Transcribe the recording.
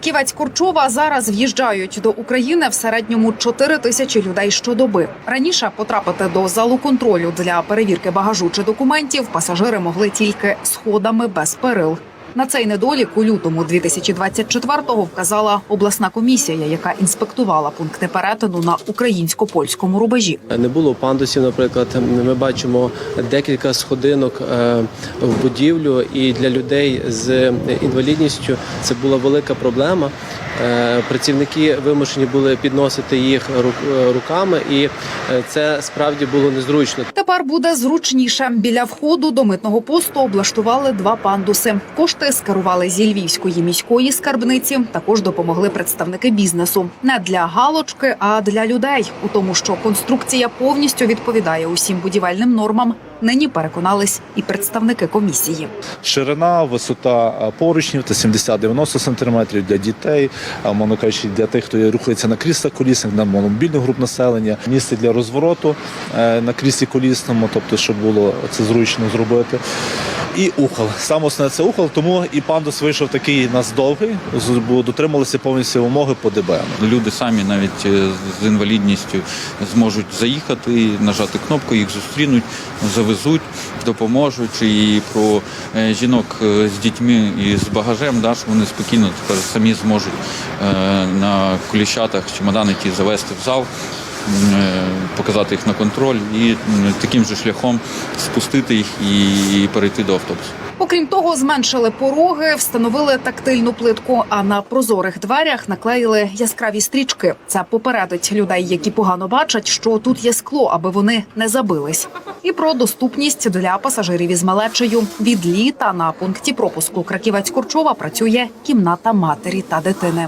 Ківець Курчова зараз в'їжджають до України в середньому 4 тисячі людей щодоби. Раніше потрапити до залу контролю для перевірки багажу чи документів пасажири могли тільки сходами без перил. На цей недолік у лютому 2024-го вказала обласна комісія, яка інспектувала пункти перетину на українсько-польському рубежі. Не було пандусів, наприклад. Ми бачимо декілька сходинок е, в будівлю, і для людей з інвалідністю це була велика проблема. Е, Працівники вимушені були підносити їх е, руками, і це справді було незручно. Тепер буде зручніше. Біля входу до митного посту облаштували два пандуси. Кошти скерували зі львівської міської скарбниці. Також допомогли представники бізнесу не для галочки, а для людей. У тому, що конструкція повністю відповідає усім будівельним нормам. Нині переконались і представники комісії. Ширина, висота поручнів та 70-90 см для дітей, а, мовно кажучи, для тих, хто рухається на кріслах колісних, на мобільних груп населення, місце для розвороту е, на кріслі колісному, тобто, щоб було це зручно зробити. І ухол. Саме основне це ухол, тому і пандус вийшов такий нас довгий, бо дотрималися повністю вимоги по ДБН. Люди самі навіть е, з інвалідністю зможуть заїхати, нажати кнопку, їх зустрінуть, завезуть, допоможуть. І про е, жінок е, з дітьми і з багажем, да, що вони спокійно тепер самі зможуть на коліщатах чемодани ті завести в зал. Е, Показати їх на контроль і таким же шляхом спустити їх і перейти до автобусу. Окрім того, зменшили пороги, встановили тактильну плитку. А на прозорих дверях наклеїли яскраві стрічки. Це попередить людей, які погано бачать, що тут є скло, аби вони не забились. І про доступність для пасажирів із малечею. Від літа на пункті пропуску Краківець Курчова працює кімната матері та дитини.